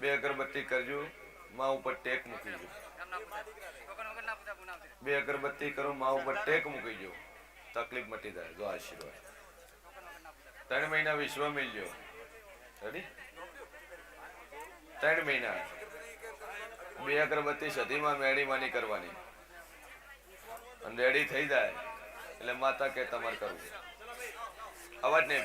બે અગરબત્તી કરજો માં ઉપર ટેક મૂકી જો બે અગરબત્તી કરો માં ઉપર ટેક મૂકી જો તકલીફ મટી જાય, જો આશીર્વાદ. ત્રણ મહિના વિશ્વ મિલજો રેડી ત્રણ મહિના. બે અગરબત્તી સદીમાં મેળીમાં નહીં કરવાની. અને રેડી થઈ જાય, એટલે માતા કે તમારે કરવું. અવાજ નહીં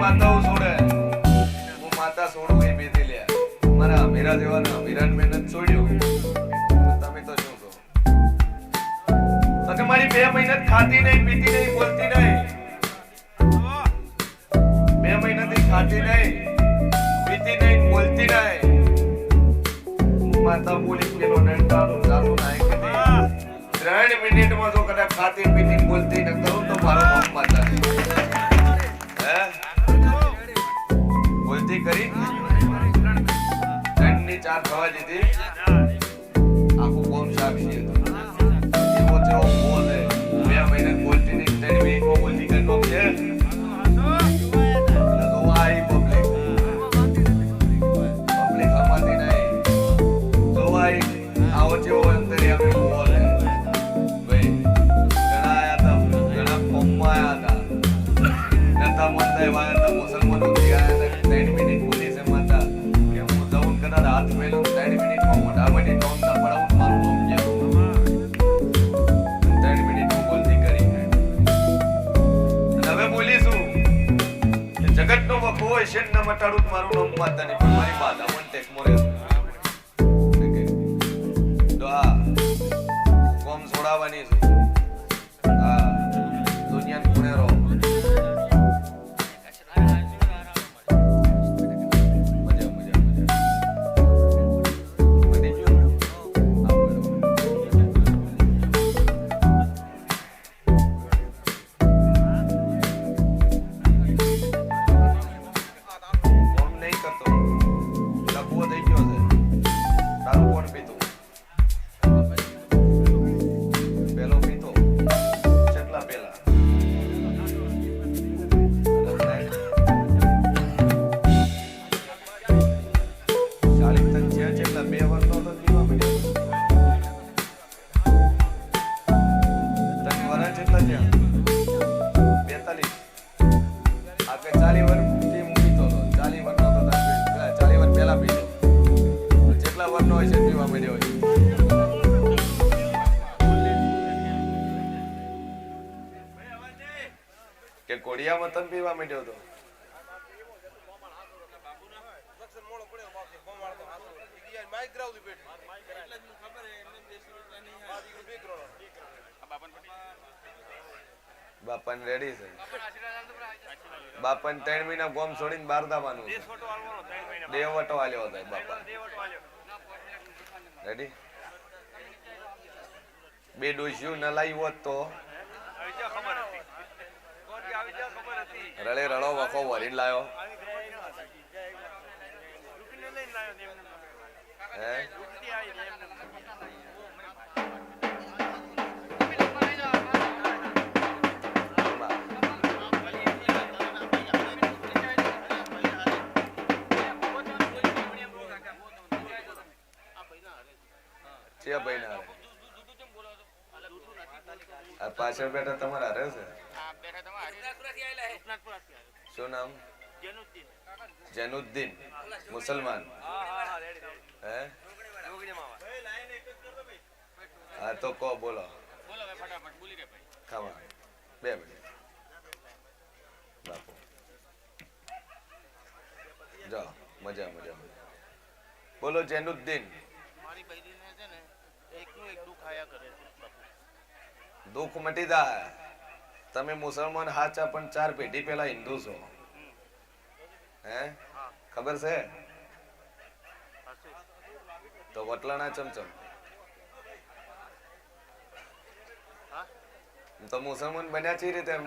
માતાઓ માતા બેથી લ્યા મારા અમીરા જેવાના અમીરાને મહેનત છોડ્યું તમે તો શું કહો મારી બે મહિના ખાતી નહીં પીતી નહીં બોલતી નહીં બે મહિનાથી ખાતી નહીં પીતી નહીં બોલતી નહીં માતા બોલી પેલો નડતાનું સાસુ નાય ત્રણ મિનિટમાં જો કદાચ ખાતી પીતી બોલતી ન કરું તો મારો બાપ માતા બોલતી કરી? ત્રણની ચાર થવા દીધી. મનતા એવા હતા મુસલમાનો થી હતા. ત્રણ મિનિટ છે માતા. કે હું ને કદાચ હાથ મેલું ત્રણ મિનિટમાં મોઢા મળી નોમ ના પડાવું મારું નામ જેવું ત્રણ મિનિટમાં બોલતી કરી. હવે બોલીશું કે જગતનો વખો હોય છે ને ન મટાડું મારું નામ માતા નહીં પણ મારી બાધા કે કોડિયા વતન પીવા માંડ્યો હતો બાપાને રેડી છે. બાપન ત્રણ મહિના ગોમ છોડીને બહાર દાવાનું દેવટો આલ્યો હતો બાપા. રેડી બે ડોસ્યું ન લાવી હોત તો રળે રળો વખો વરીને લાયો. પાછળ બેઠા તમારા હારે છે? શું નામ? જેનુદ્દીન. મુસલમાન. હા? તો કહો, બોલો. ખાવા. બે મિનિટ. બાપુ. મજા મજા. બોલો, જૈનુદ્દીન. દુઃખ મટી જાય. તમે મુસલમાન હાચા પણ ચાર પેઢી પેલા હિન્દુ છો. હે? ખબર છે? તો વટલાના ચમચમ. તો મુસલમાન બન્યા છે રીતે એમ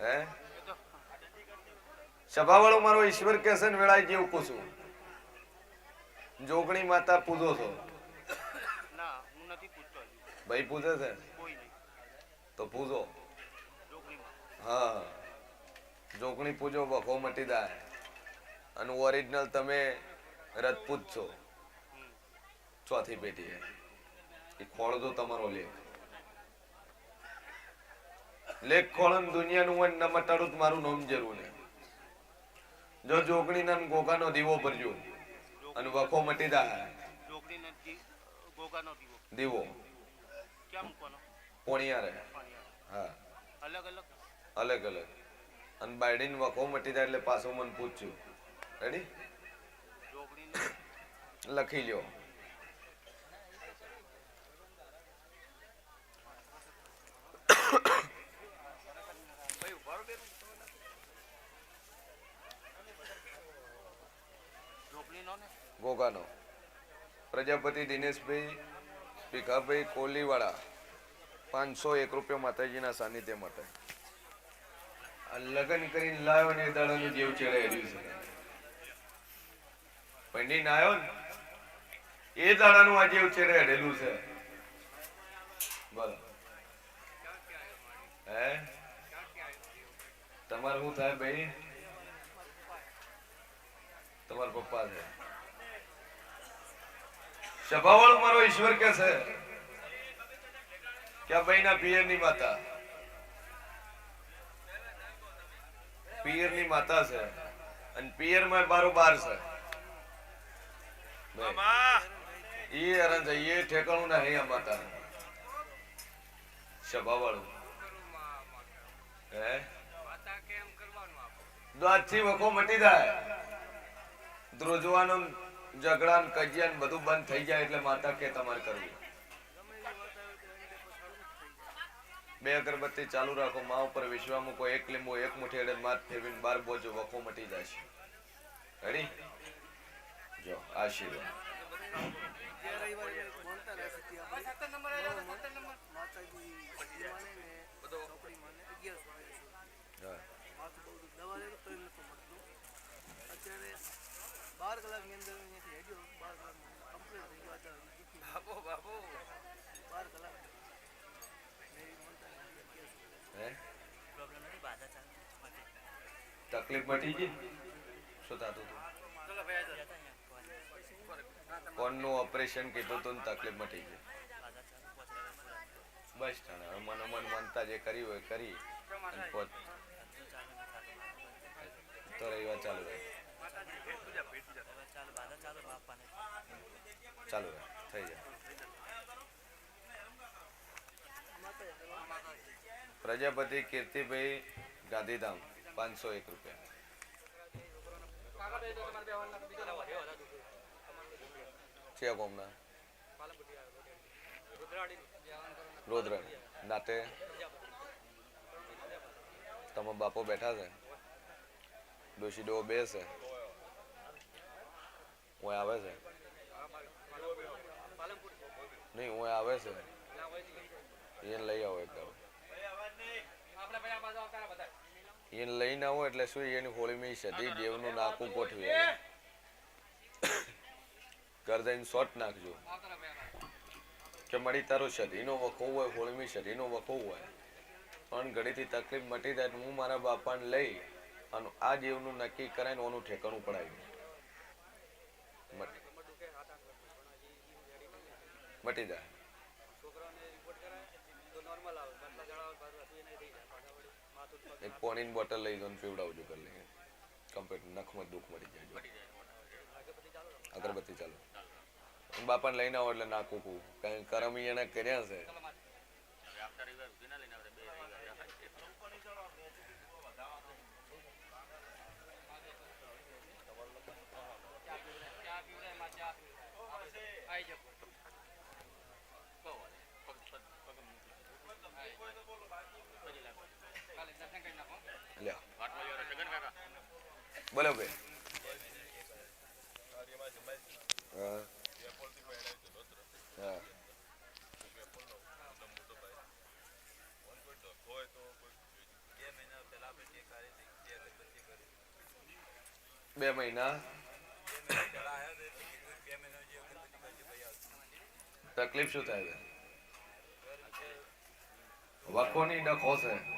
હે? સભાવાળો મારો ઈશ્વર કેસન વેળાઈ જેવું પૂછું જોગણી માતા પૂજો છો. ના હું નથી પૂછતો ભાઈ પૂજે છે? તો પૂજો. હા. જોગણી પૂજો વખો મટી જાય. અને ઓરિજિનલ તમે રજપૂત છો. ચોથી પેટી એ ખોળજો તમારો લેખ. લેખ ખોળન દુનિયાનું હોય ન મટાડું મારું નામ જરૂર ને જો જોકણી ને ગોગાનો દીવો ભરજો. અને વખો મટી જાય. દીવો. દીવો. ક્યાં પોણિયા રહે હા. અલગ અલગ. અલગ અલગ અને બાયડીને વખો મટી જાય એટલે પાછું મને પૂછ્યું રેડી લખી લ્યો. ગોગાનો. પ્રજાપતિ દિનેશભાઈ ભીખાભાઈ કોલીવાળા. પાંચસો એક રૂપિયા માતાજીના સાનિધ્ય માટે. લગ્ન કરીને લાવ્યો ને દાડાનું જેવ ચડાઈ રહ્યું છે. પંડિત આવ્યો ને, એ દાડાનું આ જેવ ચડે રહેલું છે. બોલો. હે? તમારે શું થાય ભાઈ? તમારા પપ્પા છે. સભાવાળો મારો ઈશ્વર કે છે? કે ભાઈ ના પિયરની માતા. પિયરની માતા છે. અને પિયરમાં બારો બાર છે. એ હેરાન છે એ ઠેકાણું ના હૈયા માતા સભાવાળું. હે? દ્વારથી વખો મટી જાય. ધ્રુજવાનું ઝઘડા ને કજિયા ને બધું બંધ થઈ જાય એટલે માતા કે તમારે કરવું. બે અગરબત્તી ચાલુ રાખો મા ઉપર વિશ્વા મૂકો એક લીંબુ એક મુઠ્ઠી અડે માથ ફેરવીને બાર બોજો વખો મટી જશે રેડી જો આશીર્વાદ. બાર કલાકની અંદર અહીંયાથી હેડ્યો બાર કલાકમાં કમ્પ્લીટ થઈ ગયો અત્યારે દુઃખી બાબો બાબો બાર કલાક ને એ મળતા નથી અગિયાર સુધી. હે પ્રોબ્લેમ નથી બાધા ચાલે તકલીફ મટી ગઈ? શું થતું હતું? કોનનું ઓપરેશન કીધું ને તકલીફ મટી ગઈ. બસ હવે મન મન માનતા જે કર્યું હોય કરી. અને પોત તો રવિવાર ચાલુ રહે. ચાલુ રહે, થઈ જાય. પ્રજાપતિ કીર્તિભાઈ ગાંધીધામ પાંચસો એક રૂપિયા. છે કોમના રોદરણ. નાતે? તમે બાપો બેઠા છે? ડોશી ડો બે છે? હું આવે છે? નહીં હું આવે છે. એને લઈ આવો એક દાડો. એને લઈને આવું એટલે શું એની હોળીમાં સધી દેવનું નાકું ગોઠવી જઈને શોટ નાખજો. કે મળી તારું શરીરનો વખો હોય હોળમી શરીરનો વખો હોય. પણ ઘડીથી તકલીફ મટી જાય હું મારા બાપાને લઈ અને આ જીવનું નક્કી કરાય ને ઓનું ઠેકાણું પડાવ્યું મટી જાય છોકરાઓને રિપોર્ટ કરાય તો નોર્મલ આવે બાટલા ચડાવે પાછું હસવું નહીં થઈ જાય પાછા વળી માથું એક પોનીન બોટલ લઈ જાઓ ને પીવડાવજો કરી લઈએ કમ્પ્લીટ નખમાં દુઃખ મરી જાય અગરબત્તી ચાલો. બાપાને લઈને આવો એટલે નાખું કું કઈ કરમ એને કર્યા છે. આવી આવતા રવિવાર સુધી ના લઈને આપણે બે રવિવાર લ્યો વાટમાં જરા છગન કાકા બોલો ભાઈ. હા. હા. બે મહિના. તકલીફ શું થાય છે? વખોની ડખો છે.